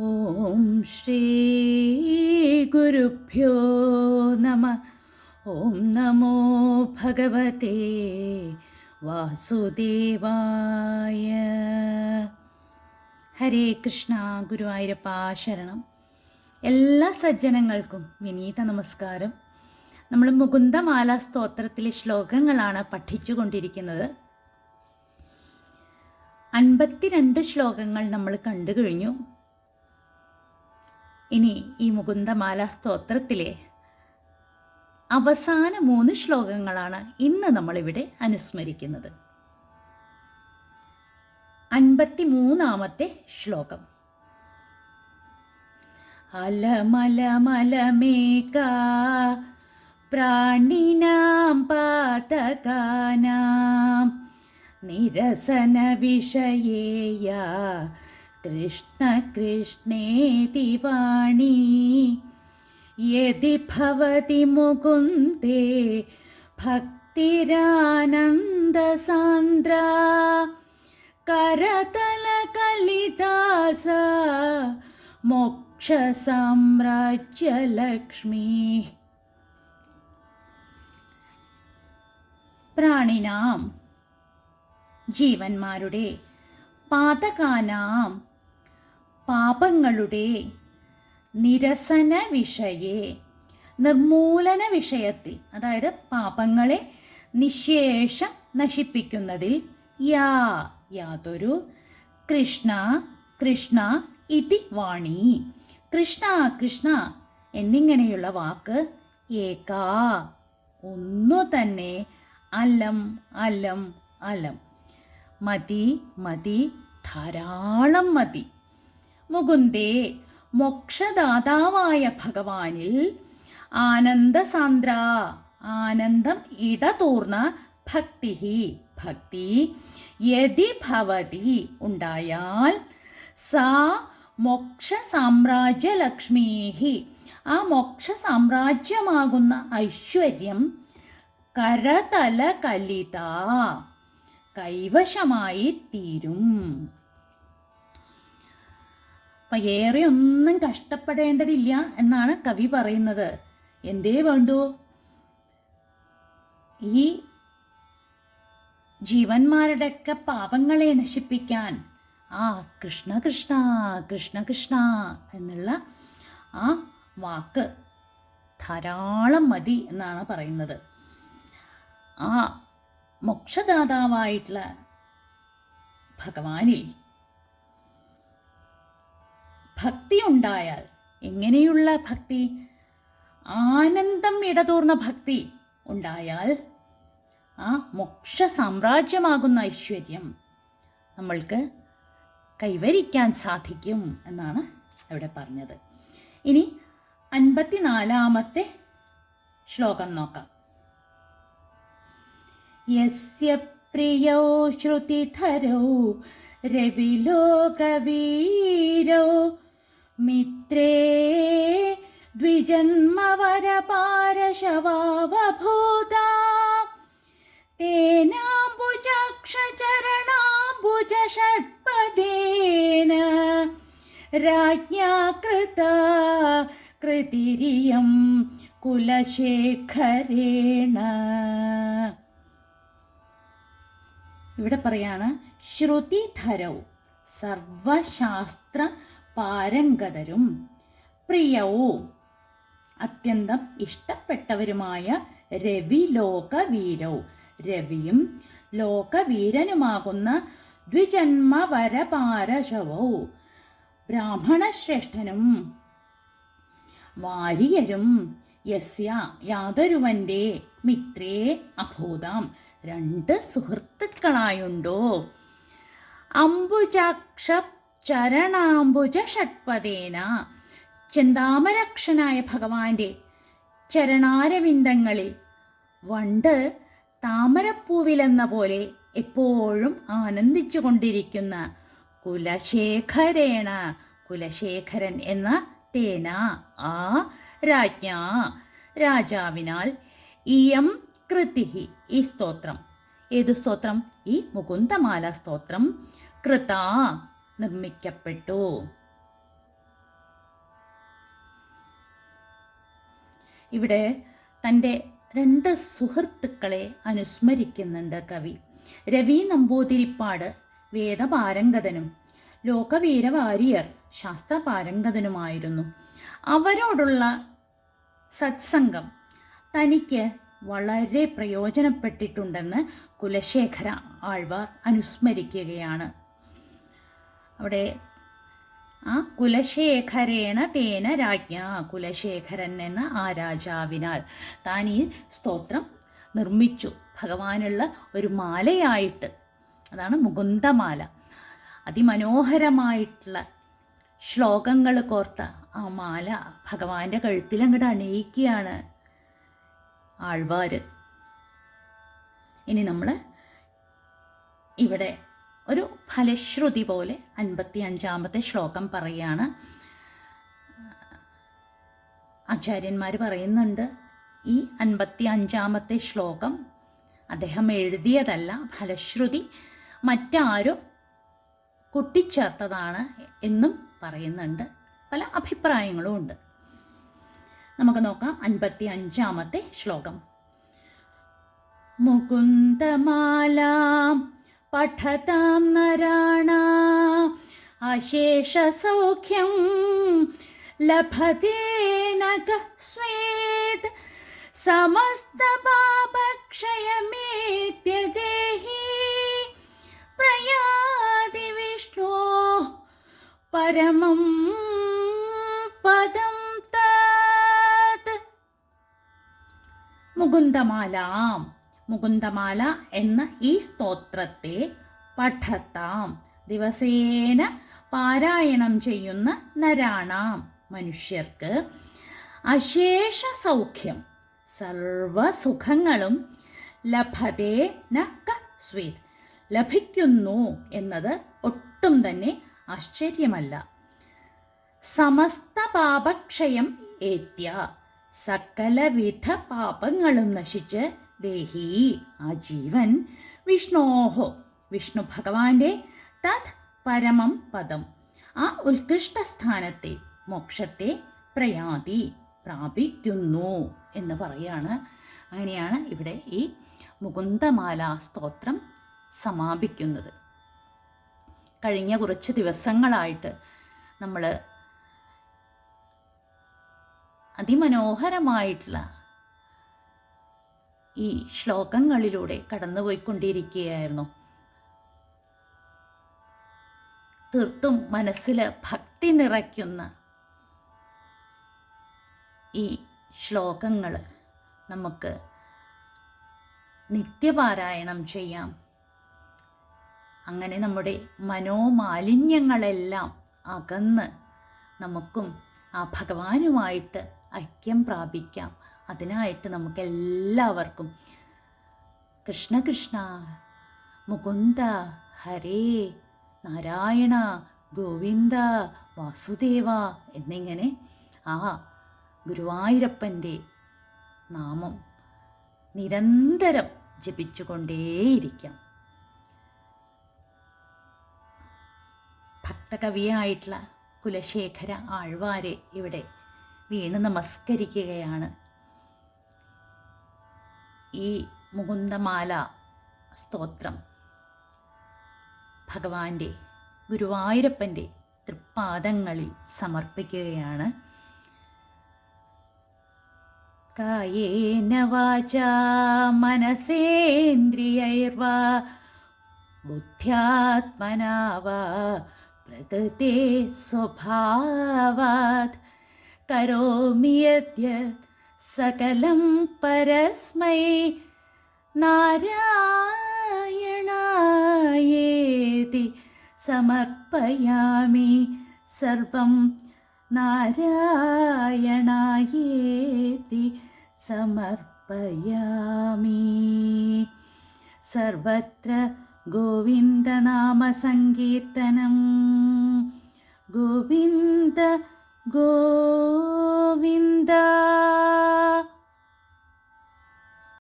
ഓം ശ്രീ ഗുരുഭ്യോ നമ. ഓം നമോ ഭഗവതേ വാസുദേവായ. ഹരേ കൃഷ്ണ ഗുരുവായൂരപ്പ ശരണം. എല്ലാ സജ്ജനങ്ങൾക്കും വിനീത നമസ്കാരം. നമ്മൾ മുകുന്ദമാല സ്തോത്രത്തിലെ ശ്ലോകങ്ങളാണ് പഠിച്ചുകൊണ്ടിരിക്കുന്നത്. അൻപത്തിരണ്ട് ശ്ലോകങ്ങൾ നമ്മൾ കണ്ടു കഴിഞ്ഞു. ഇനി ഈ മുകുന്ദമാല സ്തോത്രത്തിലെ അവസാന മൂന്ന് ശ്ലോകങ്ങളാണ് ഇന്ന് നമ്മളിവിടെ അനുസ്മരിക്കുന്നത്. അൻപത്തി മൂന്നാമത്തെ ശ്ലോകം. അലമലമലമേക പ്രാണിനാം പാതകാനാം നിരസന വിഷയേയ कृष्णकृष्णेति वाणी। यदि भवति मुकुन्दे भक्तिरानन्दसान्द्रा करतलकलिदासा मोक्षसाम्राज्यलक्ष्मी। प्राणिनां जीवन्मारुडे पातकानां പാപങ്ങളുടെ നിരസന വിഷയെ നിർമൂലന വിഷയത്തിൽ അതായത് പാപങ്ങളെ നിശേഷം നശിപ്പിക്കുന്നതിൽ യാ യാതൊരു കൃഷ്ണ കൃഷ്ണ ഇതി വാണി. കൃഷ്ണ കൃഷ്ണ എന്നിങ്ങനെയുള്ള വാക്ക് ഏകാ ഒന്നു തന്നെ അലം അലം അലം. മതി മതി ധാരാളം മതി. മുകുന്ദേ മോക്ഷദാതാവായ ഭഗവാനിൽ ആനന്ദസാന്ദ്ര ആനന്ദം ഇടതൂർന്ന ഭക്തി ഭക്തി യതി ഭവതി ഉണ്ടായാൽ സാ മോക്ഷ സാമ്രാജ്യലക്ഷ്മീഹി ആ മോക്ഷ സാമ്രാജ്യമാകുന്ന ഐശ്വര്യം കരതല കലിത കൈവശമായി തീരും. അപ്പം ഏറെ ഒന്നും കഷ്ടപ്പെടേണ്ടതില്ല എന്നാണ് കവി പറയുന്നത്. എന്തേ വേണ്ടു? ഈ ജീവന്മാരുടെയൊക്കെ പാപങ്ങളെ നശിപ്പിക്കാൻ ആ കൃഷ്ണ കൃഷ്ണ കൃഷ്ണ കൃഷ്ണ എന്നുള്ള ആ വാക്ക് ധാരാളം മതി എന്നാണ് പറയുന്നത്. ആ മോക്ഷദാതാവായിട്ടുള്ള ഭഗവാനിൽ ഭക്തി ഉണ്ടായാൽ എങ്ങനെയുള്ള ഭക്തി? ആനന്ദം ഇടതൂർന്ന ഭക്തി ഉണ്ടായാൽ ആ മോക്ഷ സാമ്രാജ്യമാകുന്ന ഐശ്വര്യം നമ്മൾക്ക് കൈവരിക്കാൻ സാധിക്കും എന്നാണ് അവിടെ പറഞ്ഞത്. ഇനി അൻപത്തിനാലാമത്തെ ശ്ലോകം നോക്കാം. യസ്യ പ്രിയോ ശ്രുതിധരോ രവിലോകവീരൗ മിത്രേ द्विजन्मवरपारशवावभूता तेनाम्बुजक्षचरणाम्बुजषट्पदेन राज्ञा कृता कृतिरियं കുലശേഖരേണ ഇവിടെ പറയാണ് ശ്രുതിധരവും സർവശാസ്ത്ര പാരംഗതരും പ്രിയവും. അത്യന്തം ഇഷ്ടപ്പെട്ടവരുമായ രവി ലോകവീരവും. രവിയും ലോകവീരനുമാകുന്ന ദ്വിജന്മവരപാരശവോ. ബ്രാഹ്മണശ്രേഷ്ഠനും വാരിയരും യസ്യ യാതൊരുവന്റെ മിത്രേ അഭൂതാം. രണ്ട് സുഹൃത്തുക്കളായുണ്ടോ? അംബുജാക്ഷ ചരണാംബുജ ഷട്പദേന ചെന്താമരക്ഷനായ ഭഗവാന്റെ ചരണാരവിന്ദങ്ങളിൽ വണ്ട് താമരപ്പൂവിലെന്ന പോലെ എപ്പോഴും ആനന്ദിച്ചു കൊണ്ടിരിക്കുന്ന കുലശേഖരേണ കുലശേഖരൻ എന്ന തേന. ആ രാജ്ഞ രാജാവിനാൽ ഇയം കൃതിഹി ഈ സ്തോത്രം. ഏതു സ്തോത്രം? ഈ മുകുന്ദമാല സ്തോത്രം. കൃത നിർമ്മിക്കപ്പെട്ടു. ഇവിടെ തന്റെ രണ്ട് സുഹൃത്തുക്കളെ അനുസ്മരിക്കുന്നുണ്ട് കവി. രവി നമ്പൂതിരിപ്പാട് വേദപാരംഗതനും ലോകവീരവാരിയർ ശാസ്ത്രപാരംഗതനുമായിരുന്നു. അവരോടുള്ള സത്സംഗം തനിക്ക് വളരെ പ്രയോജനപ്പെട്ടിട്ടുണ്ടെന്ന് കുലശേഖര ആഴ്വാർ അനുസ്മരിക്കുകയാണ്. അവിടെ ആ കുലശേഖരേണ തേന രാജ്ഞ കുലശേഖരൻ എന്ന ആ രാജാവിനാൽ താൻ ഈ സ്തോത്രം നിർമ്മിച്ചു. ഭഗവാനുള്ള ഒരു മാലയായിട്ട് അതാണ് മുകുന്ദമാല. അതിമനോഹരമായിട്ടുള്ള ശ്ലോകങ്ങൾ കോർത്ത ആ മാല ഭഗവാന്റെ കഴുത്തിൽ അങ്ങോട്ട് അണിയിക്കുകയാണ് ആൾവാർ ഇനി നമ്മൾ ഇവിടെ ഒരു ഫലശ്രുതി പോലെ അൻപത്തി അഞ്ചാമത്തെ ശ്ലോകം പറയുകയാണ്. ആചാര്യന്മാർ പറയുന്നുണ്ട് ഈ അൻപത്തി അഞ്ചാമത്തെ ശ്ലോകം അദ്ദേഹം എഴുതിയതല്ല ഫലശ്രുതി മറ്റാരോ കൊട്ടിച്ചേർത്തതാണ് എന്നും പറയുന്നുണ്ട്. പല അഭിപ്രായങ്ങളും ഉണ്ട്. നമുക്ക് നോക്കാം അൻപത്തി അഞ്ചാമത്തെ ശ്ലോകം. മുകുന്ദമാലാം पठतां नराणा अशेषसौख्यं लभते न नेद् समस्तपापक्षयमेत्य देहि प्रयाति विष्णोः परमं पदं तत्। मुकुन्दमालाम्। മുകുന്ദമാല എന്ന ഈ സ്തോത്രത്തെ പഠത്താം. ദിവസേന പാരായണം ചെയ്യുന്ന നരാണാം മനുഷ്യർക്ക് അശേഷ സൗഖ്യം സർവസുഖങ്ങളും ലഭതേ ന സ്വീത്. ലഭിക്കുന്നു എന്നത് ഒട്ടും തന്നെ ആശ്ചര്യമല്ല. സമസ്ത പാപക്ഷയം ഏത്യ. സകലവിധ പാപങ്ങളും നശിച്ച് ദേഹി ആ ജീവൻ വിഷ്ണോഹോ. വിഷ്ണു ഭഗവാന്റെ തത് പരമം പദം. ആ ഉത്കൃഷ്ട സ്ഥാനത്തെ മോക്ഷത്തെ പ്രയാതി പ്രാപിക്കുന്നു എന്ന് പറയാണ്. അങ്ങനെയാണ് ഇവിടെ ഈ മുകുന്ദമാല സ്തോത്രം സമാപിക്കുന്നത്. കഴിഞ്ഞ കുറച്ച് ദിവസങ്ങളായിട്ട് നമ്മൾ അതിമനോഹരമായിട്ടുള്ള ഈ ശ്ലോകങ്ങളിലൂടെ കടന്നുപോയിക്കൊണ്ടിരിക്കുകയായിരുന്നു. തീർത്തും മനസ്സിൽ ഭക്തി നിറയ്ക്കുന്ന ഈ ശ്ലോകങ്ങൾ നമുക്ക് നിത്യപാരായണം ചെയ്യാം. അങ്ങനെ നമ്മുടെ മനോമാലിന്യങ്ങളെല്ലാം അകന്ന് നമുക്കും ആ ഭഗവാനുമായിട്ട് ഐക്യം പ്രാപിക്കാം. അതിനായിട്ട് നമുക്ക് എല്ലാവർക്കും കൃഷ്ണ കൃഷ്ണ മുകുന്ദ ഹരേ നാരായണ ഗോവിന്ദ വാസുദേവ എന്നിങ്ങനെ ആ ഗുരുവായൂരപ്പന്റെ നാമം നിരന്തരം ജപിച്ചുകൊണ്ടേയിരിക്കാം. ഭക്തകവിയായിട്ടുള്ള കുലശേഖര ആഴ്വാരെ ഇവിടെ വീണ് നമസ്കരിക്കുകയാണ്. ഈ മുകുന്ദമാല സ്തോത്രം. ഭഗവാന്റെ ഗുരുവായൂരപ്പന്റെ തൃപ്പാദങ്ങളിൽ സമർപ്പിക്കുകയാണ്. കായേന വാച മനസേന്ദ്രിയൈർവാ ബുദ്ധ്യാത്മനാ സ്വഭാവാത് കരോമി सकलं परस्मै नारायणायेति समर्पयामि सर्वं नारायणायेति समर्पयामि। सर्वत्र गोविन्दनामसङ्कीर्तनं। गोविन्द ഗോവിന്ദ.